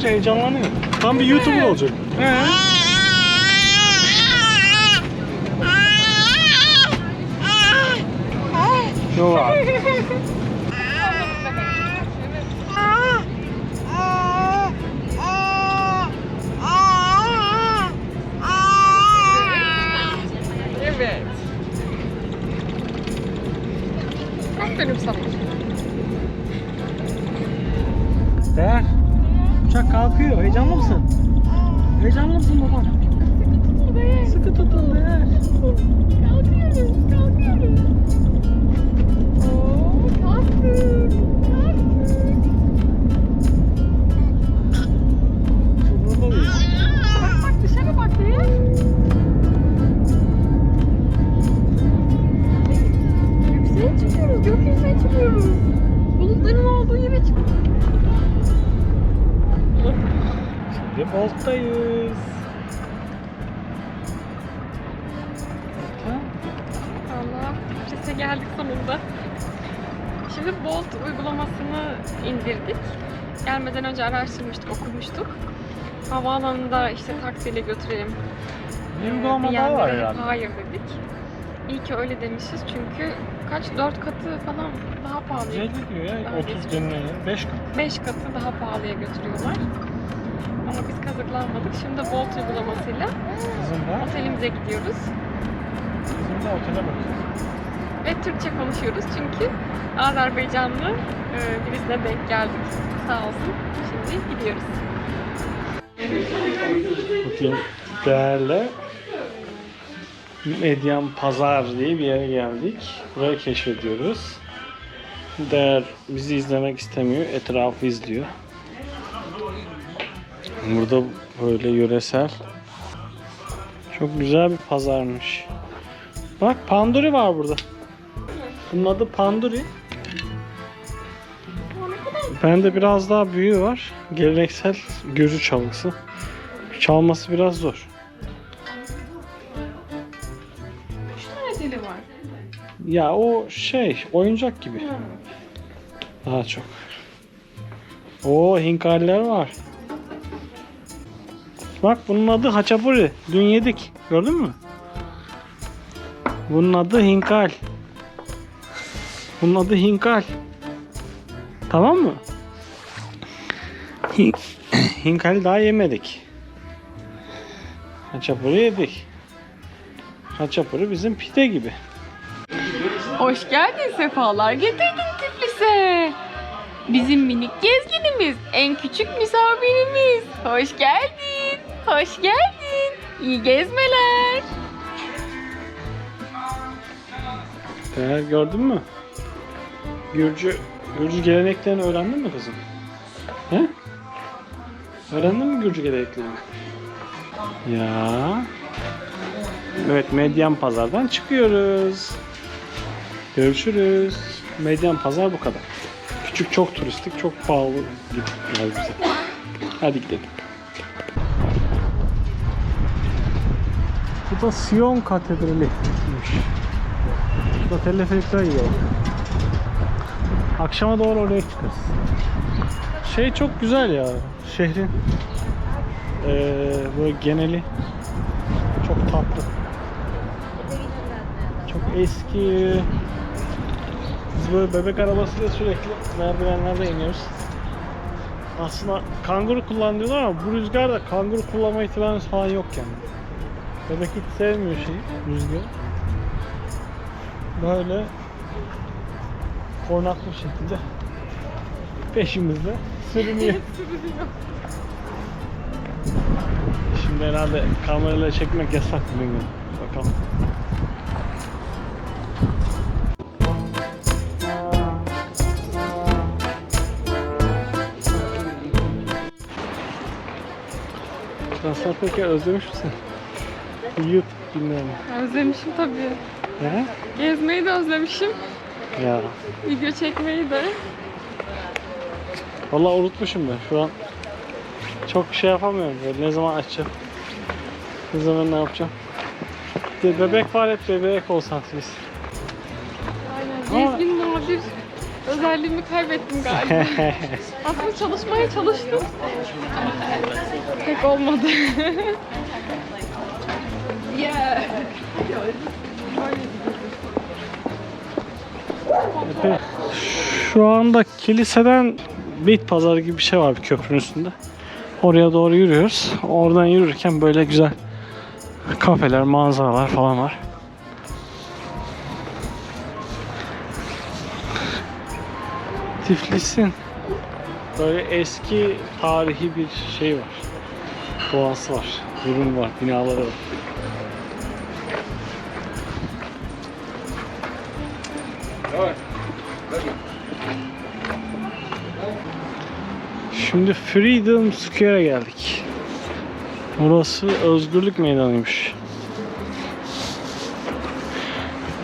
görünce heyecanlanıyor. Tam bir YouTuber olacak. He. Şu var. Evet. Aferin sana. Uçak kalkıyor. Heyecanlı mısın? Heyecanlı mısın baba? Sıkı tutun Değer. Kalkıyoruz, kalkıyoruz. Bolt'a. Allah, Paris'e geldik sonunda. Şimdi Bolt uygulamasını indirdik. Gelmeden önce araştırmıştık, okumuştuk. Havaalanında işte taksiyle götürelim. Bir uygulama daha var herhalde. Hayır dedik. İyi ki öyle demişiz çünkü kaç dört katı falan daha pahalı. Güzel gidiyor ya. Daha 30 geçmiş. günlüğüne. 5 gün. 5 katı daha pahalıya götürüyorlar. Ama biz kazıklanmadık. Şimdi Bolt uygulamasıyla de, otelimize gidiyoruz. bizim de otele bakıyoruz. Ve Türkçe konuşuyoruz çünkü Azerbaycanlı e, birisine denk geldik. Sağ olsun. Şimdi gidiyoruz. Bugün değerli Medyan Pazar diye bir yere geldik. Burayı keşfediyoruz. Değer bizi izlemek istemiyor. Etrafı izliyor. Burada böyle yöresel çok güzel bir pazarmış. Bak panduri var burada. Bunun adı panduri. Bende biraz daha büyüğü var. Geleneksel gözü çalgısı. Çalması biraz zor. Üç tane dili var. Ya o şey oyuncak gibi. Daha çok. O hinkaller var. Bak bunun adı haçapuri. Dün yedik. Gördün mü? Bunun adı hinkal. Bunun adı hinkal. Tamam mı? Hin hinkal daha yemedik. Haçapuri yedik. Haçapuri bizim pide gibi. Hoş geldin, sefalar getirdin Tiflis'e. Bizim minik gezginimiz, en küçük misafirimiz. Hoş geldin, hoş geldin. İyi gezmeler. Değer gördün mü? Gürcü, Gürcü geleneklerini öğrendin mi kızım? He? Öğrendin mi Gürcü geleneklerini? Ya. Evet Medyan Pazar'dan çıkıyoruz. Görüşürüz. Medyan Pazar bu kadar. Küçük çok turistik, çok pahalı gittiler bize. Hadi gidelim. Bu da Sion Katedrali'ymiş. Burada teleferikler yiyor. Akşama doğru oraya çıkarız. Şey çok güzel ya. Şehrin eee böyle geneli çok tatlı. Çok eski. Biz böyle bebek arabasıyla sürekli merdivenlerde iniyoruz. Aslında kanguru kullanıyorlar ama bu rüzgarda kanguru kullanma ihtimalimiz falan yok yani. Bebek hiç sevmiyor şeyi, rüzgarı böyle kornaklı şekilde peşimizde sürünüyor. Şimdi herhalde kamerayla çekmek yasak bilmiyorum. Bakalım. Transfer Peker özlemiş misin? YouTube dinlerini. Özlemişim tabii. He? Gezmeyi de özlemişim. Ya. Video çekmeyi de. Vallahi unutmuşum ben. Şu an çok şey yapamıyorum. Böyle ne zaman açacağım? Ne zaman ne yapacağım? Bir bebek var hep bebek konsantresi. Aynen. Ama- Gezgin muhabir özelliğimi kaybettim galiba. Aslında çalışmaya çalıştım. Pek olmadı. Şu anda kiliseden bit pazarı gibi bir şey var bir köprünün üstünde. Oraya doğru yürüyoruz. Oradan yürürken böyle güzel kafeler, manzaralar falan var. Tiflis'in böyle eski tarihi bir şey var. Doğası var, durum var, binaları var. Şimdi Freedom Square'e geldik. Burası Özgürlük Meydanı'ymış.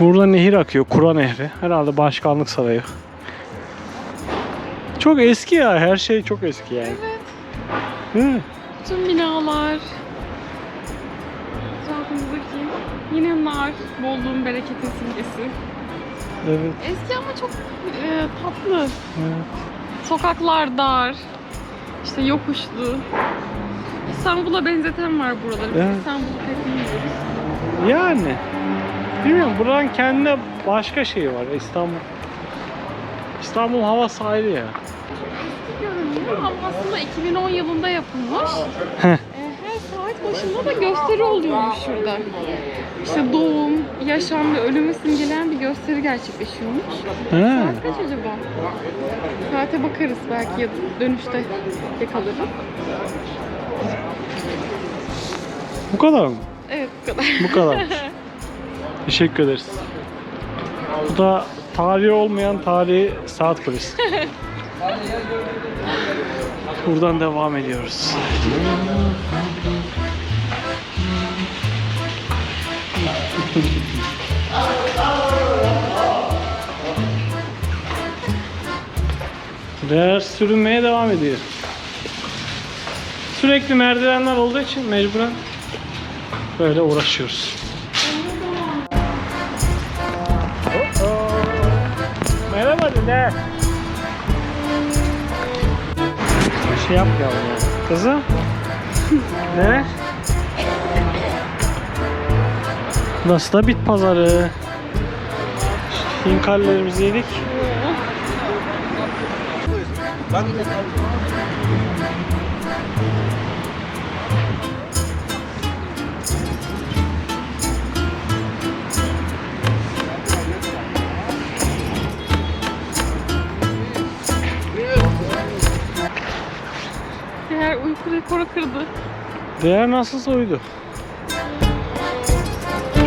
Burada nehir akıyor, Kura Nehri. Herhalde Başkanlık Sarayı. Çok eski ya, her şey çok eski yani. Evet. Değil mi? Tüm binalar. Etrafımızdaki yine nar, bolluğun bereketin simgesi. Evet. Eski ama çok e, tatlı. evet. Sokaklar dar. İşte yokuşlu. İstanbul'a benzeten var buraları. Biz Evet. İstanbul'u pek bilmiyoruz. Yani. Bilmiyorum buranın kendine başka şeyi var İstanbul. İstanbul havası ayrı ya. Görünüyor ama aslında 2010 yılında yapılmış. Heh. Başında da gösteri oluyormuş şurada. İşte doğum, yaşam ve ölümü simgeleyen bir gösteri gerçekleşiyormuş. He. Saat kaç acaba? Saate bakarız belki ya da dönüşte yakalarım. Bu kadar mı? Evet bu kadar. Bu kadarmış. Teşekkür ederiz. Bu da tarihi olmayan tarihi saat kulesi. Buradan devam ediyoruz. Değer sürünmeye devam ediyor. Sürekli merdivenler olduğu için mecburen böyle uğraşıyoruz. Merhaba dede. Bir şey yapmayalım ya. Kızım. ne? Burası da bit pazarı. Hinkallerimizi yedik. Diğer uyku rekoru kırdı. Değer nasılsa uydu.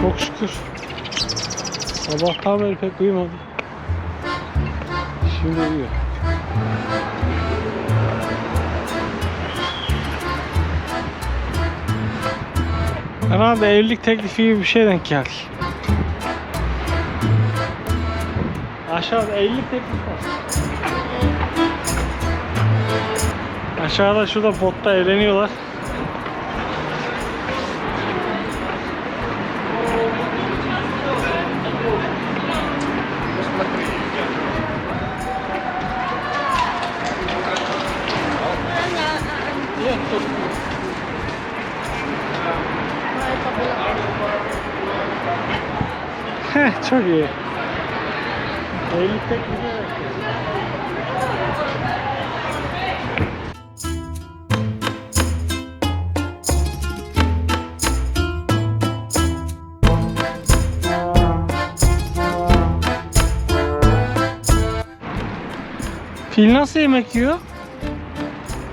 Çok şükür. Sabahtan beri pek uyumadı. Şimdi uyuyor. Herhalde evlilik teklifi gibi bir şey denk geldik. Aşağıda evlilik teklifi var. Aşağıda şurada botta eğleniyorlar. Heh, çok iyi. Evlilik. Fil nasıl yemek yiyor?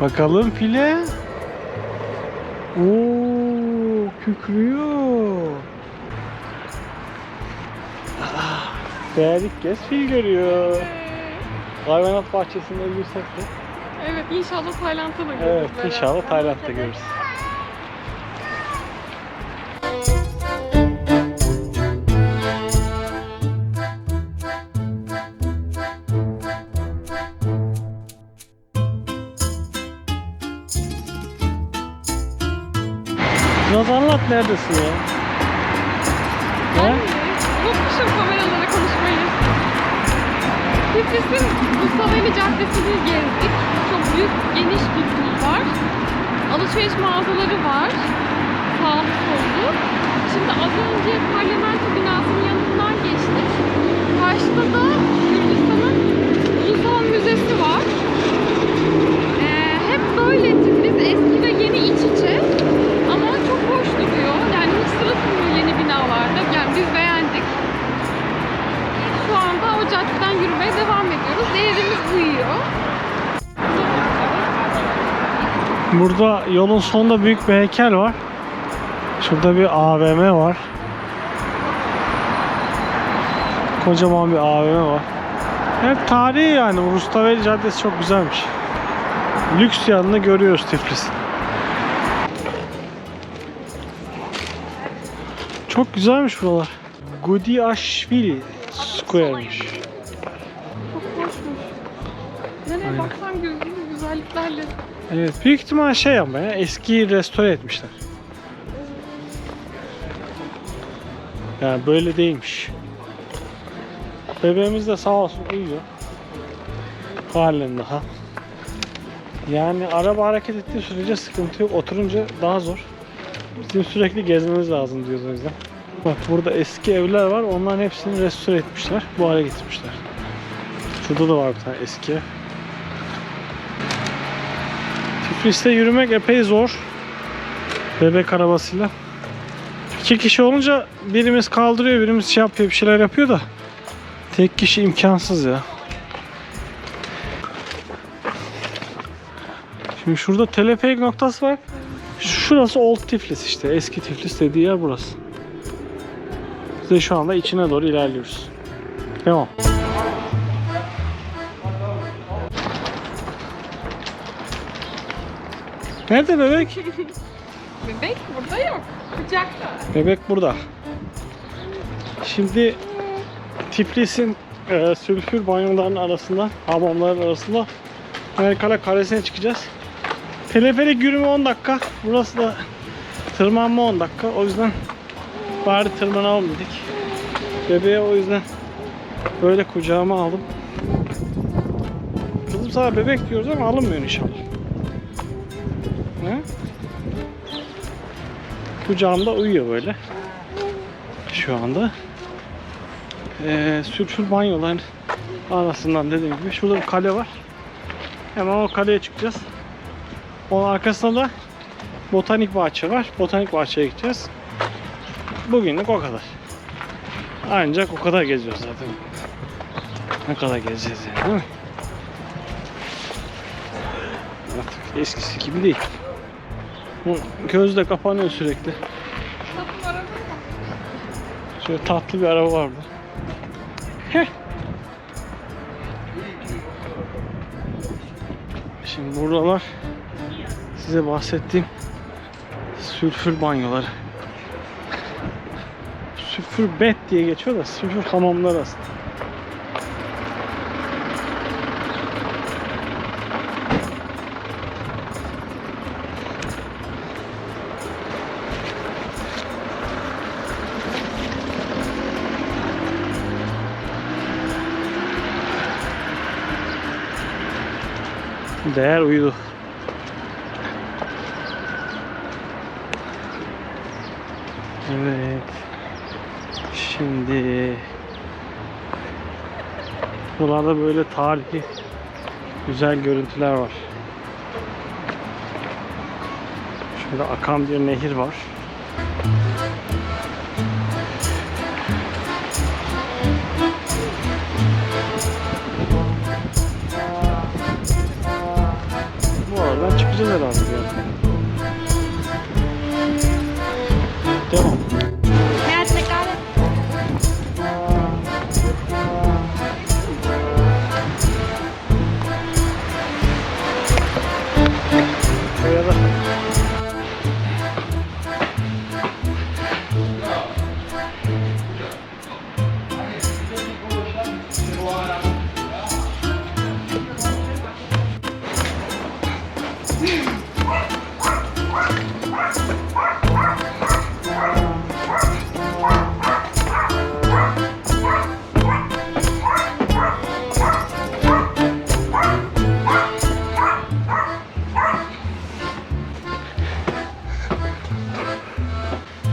Bakalım file. Oo, kükrüyor. Değer ilk kez fil görüyor. Hayvanat bahçesinde girsek de. Evet inşallah Tayland'a da görürüz. Evet beraber. inşallah Tayland'da görürüz. Biraz anlat neredesin ya? Tiflis'in Mustaveli Caddesi'ni gezdik. Çok büyük, geniş bir bulvar. Alışveriş mağazaları var. Sağlı sollu. Şimdi az önce parlamento binasının yanından geçtik. Karşıda da Burada yolun sonunda büyük bir heykel var. Şurada bir AVM var. Kocaman bir AVM var. Hep tarihi yani. Rustaveli Caddesi çok güzelmiş. Lüks yanını görüyoruz Tiflis'in. Çok güzelmiş buralar. Gudiashvili Square'miş. Çok hoşmuş. Nereye Aynen. baksan gözümüz güzelliklerle. Evet büyük ihtimal şey ama ya eski restore etmişler. Yani böyle değilmiş. Bebeğimiz de sağ olsun uyuyor. Halen daha. Yani araba hareket ettiği sürece sıkıntı yok. Oturunca daha zor. Bizim sürekli gezmemiz lazım diyoruz o yüzden. Bak burada eski evler var. Onların hepsini restore etmişler. Bu hale getirmişler. Şurada da var bir tane eski ev. Tiflis'te yürümek epey zor. Bebek arabasıyla. İki kişi olunca birimiz kaldırıyor, birimiz şey yapıyor, bir şeyler yapıyor da tek kişi imkansız ya. Şimdi şurada teleferik noktası var. Şurası Old Tiflis işte. Eski Tiflis dediği yer burası. Biz de şu anda içine doğru ilerliyoruz. Devam. Nerede bebek? Bebek burada yok. Kucakta. Bebek burada. Şimdi Tiflis'in e, sülfür banyolarının arasında, hamamların arasında Amerikala Kalesi'ne çıkacağız. Teleferik yürüme 10 dakika. Burası da tırmanma 10 dakika. O yüzden bari tırmanalım dedik. Bebeğe o yüzden böyle kucağıma aldım. Kızım sana bebek diyoruz ama alınmıyor inşallah. Ne? Kucağımda uyuyor böyle. Şu anda. Ee, sülfür banyoların arasından dediğim gibi şurada bir kale var. Hemen o kaleye çıkacağız. Onun arkasında da botanik bahçe var. Botanik bahçeye gideceğiz. Bugünlük o kadar. Ancak o kadar geziyoruz zaten. Ne kadar gezeceğiz yani değil mi? Artık eskisi gibi değil. Bu göz de kapanıyor sürekli. Şöyle tatlı bir araba var burada. Heh. Şimdi buralar size bahsettiğim sülfür banyoları. Sülfür bed diye geçiyor da sülfür hamamları aslında. Değer uyudu. Evet. Şimdi buralarda böyle tarihi güzel görüntüler var. Şurada akan bir nehir var. Aradan çıkacağız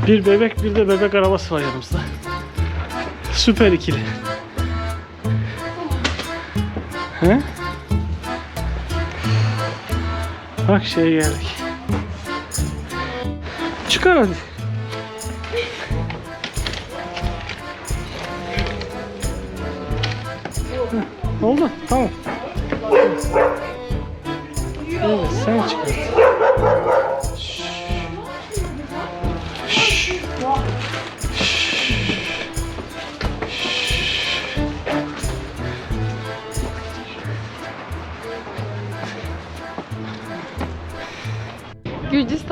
Bir bebek bir de bebek arabası var yanımızda. Süper ikili. He? Bak şeye geldik. Çıkar hadi. Heh, Oldu. Tamam. Evet sen çıkar.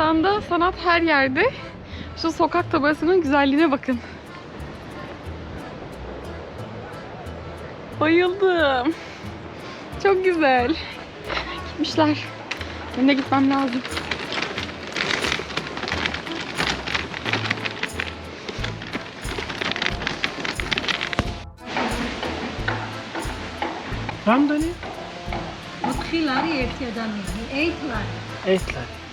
anda sanat her yerde. Şu sokak tabasının güzelliğine bakın. Bayıldım. Çok güzel. Gitmişler. Benim de gitmem lazım. Tam da ne? Mutfiler, erkeden mi? Eğitler. Eğitler.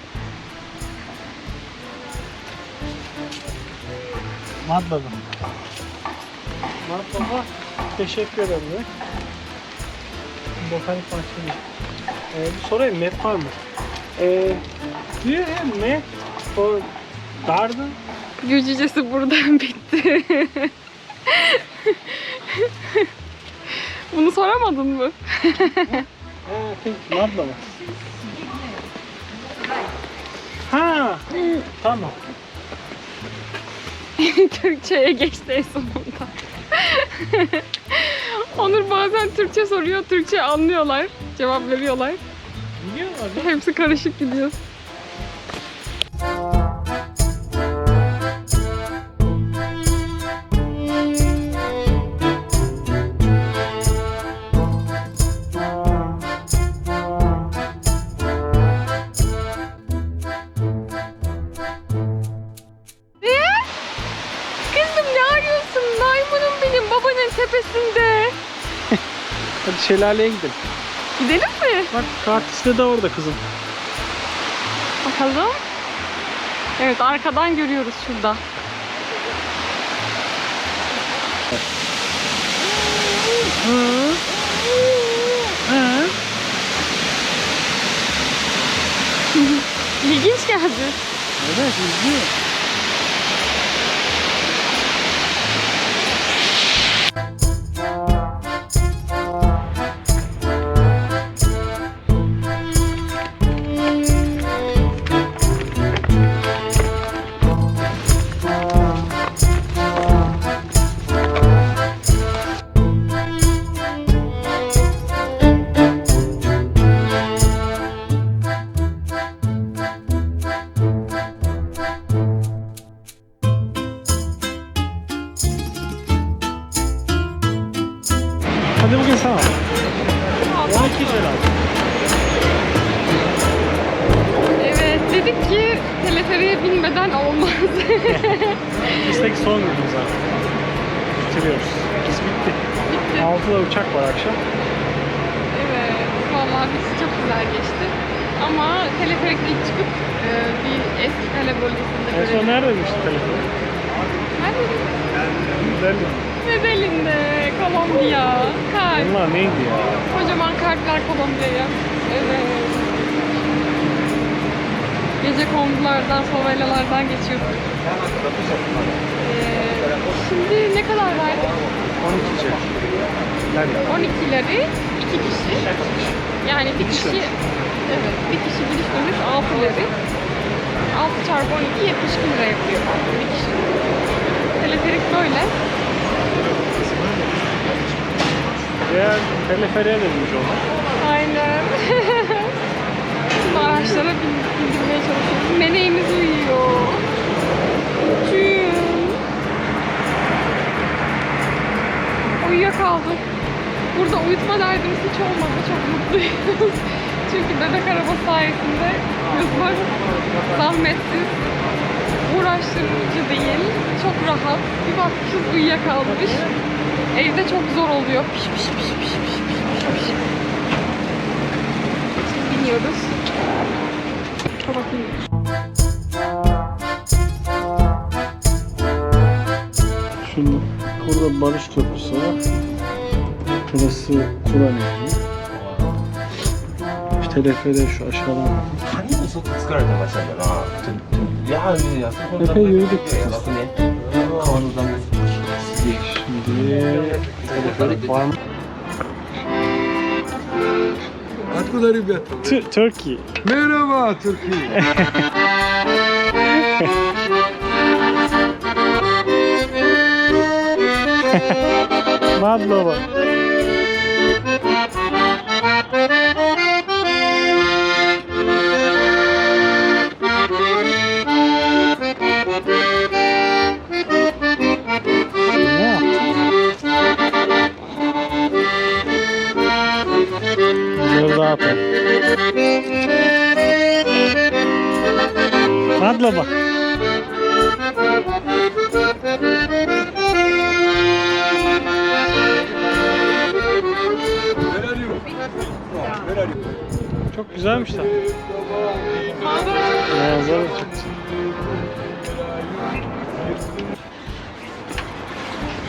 Mad baba. Mad baba teşekkür ederim. de. Botanik bahçeli. Ee, bir sorayım map var mı? Ee, do you have map for garden? Gürcücesi buradan bitti. Bunu soramadın mı? Ha, think mad baba. Ha, tamam. Türkçe'ye geçti en sonunda. Onur bazen Türkçe soruyor, Türkçe anlıyorlar, cevap veriyorlar. Biliyorlar. Hepsi karışık gidiyor. Şelaleye gidelim. Gidelim mi? Bak kartiste de orada kızım. Bakalım. Evet arkadan görüyoruz şurada. Hı. Hı. İlginç geldi. Evet izliyor. Ki teleferiğe binmeden olmaz. İstek son günümüz artık. Bitiriyoruz. İkisi bitti. Bitti. 6'da uçak var akşam. Evet vallahi biz çok güzel geçti. Ama teleferikle çıkıp e, bir eski kale bölgesinde En son görelim. neredeymişti telefon? Nerede? Güzeldi. Medellин'de, Kolombiya, kalp. Bunlar neydi ya? Kocaman kalpler Kolombiya'ya. Evet. Gece kondulardan, favelalardan geçiyorduk. Ee, şimdi ne kadar verdik? 12 çek. Yani 12'leri 2 kişi. Yani bir kişi, evet bir kişi gidiş dönüş 6 lira. 6 çarpı 12 72 lira yapıyor bir kişi. Teleferik böyle. Diğer teleferiğe de binmiş onlar. Aynen. Şimdi araçlara bin- bindirmeye çalışıyoruz. Meneğimiz uyuyor. Uçuyum. Uyuyakaldık. Burada uyutma derdimiz hiç olmadı. Çok mutluyuz. Çünkü bebek araba sayesinde kızlar zahmetsiz, uğraştırıcı değil, çok rahat. Bir bakmışız uyuyakalmış. Evde çok zor oluyor. Piş piş piş piş piş piş piş piş. Biniyoruz bakıyor. Şimdi burada Barış Köprüsü var. Burası Kur'an evi. TDF'de şu aşağıdan. Hani bu çok sıkar başladı ha. Ya ya. Epey yürüdük. Şimdi TDF'de var mı? korkuları bir Turkey. Merhaba Türkiye. Madlova.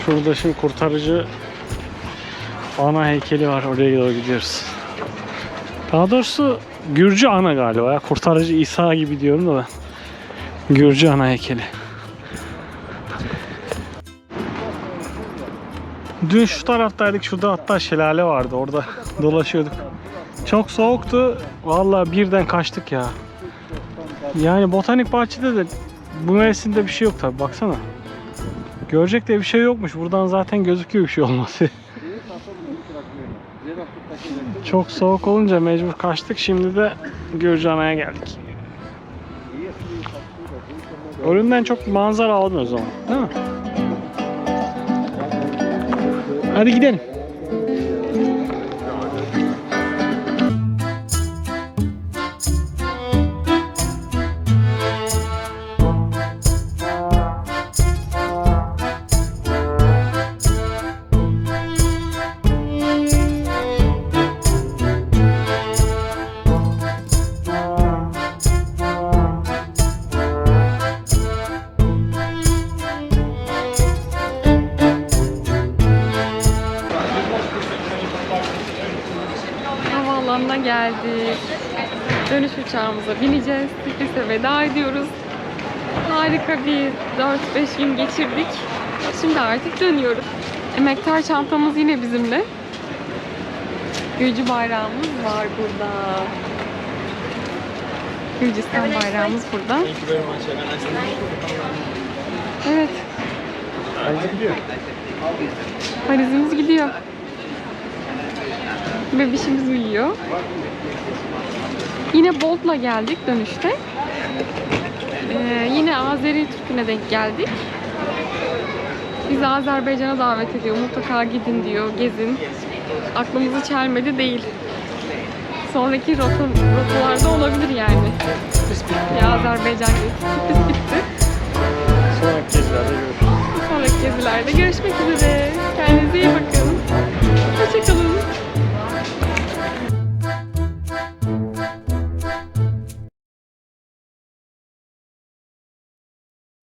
Şurada şimdi kurtarıcı ana heykeli var. Oraya doğru gidiyoruz. Daha doğrusu Gürcü ana galiba. ya. Kurtarıcı İsa gibi diyorum da ben. Gürcü ana heykeli. Dün şu taraftaydık. Şurada hatta şelale vardı. Orada dolaşıyorduk. Çok soğuktu. Vallahi birden kaçtık ya. Yani botanik bahçede de bu mevsimde bir şey yok tabi baksana. Görecek de bir şey yokmuş. Buradan zaten gözüküyor bir şey olması. Çok soğuk olunca mecbur kaçtık. Şimdi de Gürcana'ya geldik. Önünden çok manzara almıyoruz ama. Değil mi? Hadi gidelim. Uçağımıza bineceğiz. Tiflis'e veda ediyoruz. Harika bir 4-5 gün geçirdik. Şimdi artık dönüyoruz. Emektar çantamız yine bizimle. Gürcü bayrağımız var burada. Gürcistan bayrağımız burada. Evet. Valizimiz gidiyor. Bebişimiz uyuyor. Yine Bolt'la geldik dönüşte. Ee, yine Azeri Türk'üne denk geldik. Bizi Azerbaycan'a davet ediyor. Mutlaka gidin diyor, gezin. Aklımızı çelmedi değil. Sonraki rota, rotalarda olabilir yani. Ya Azerbaycan gezisi bitti. Sonraki gezilerde görüşürüz. Sonraki gezilerde görüşmek üzere. Kendinize iyi bakın. Hoşçakalın.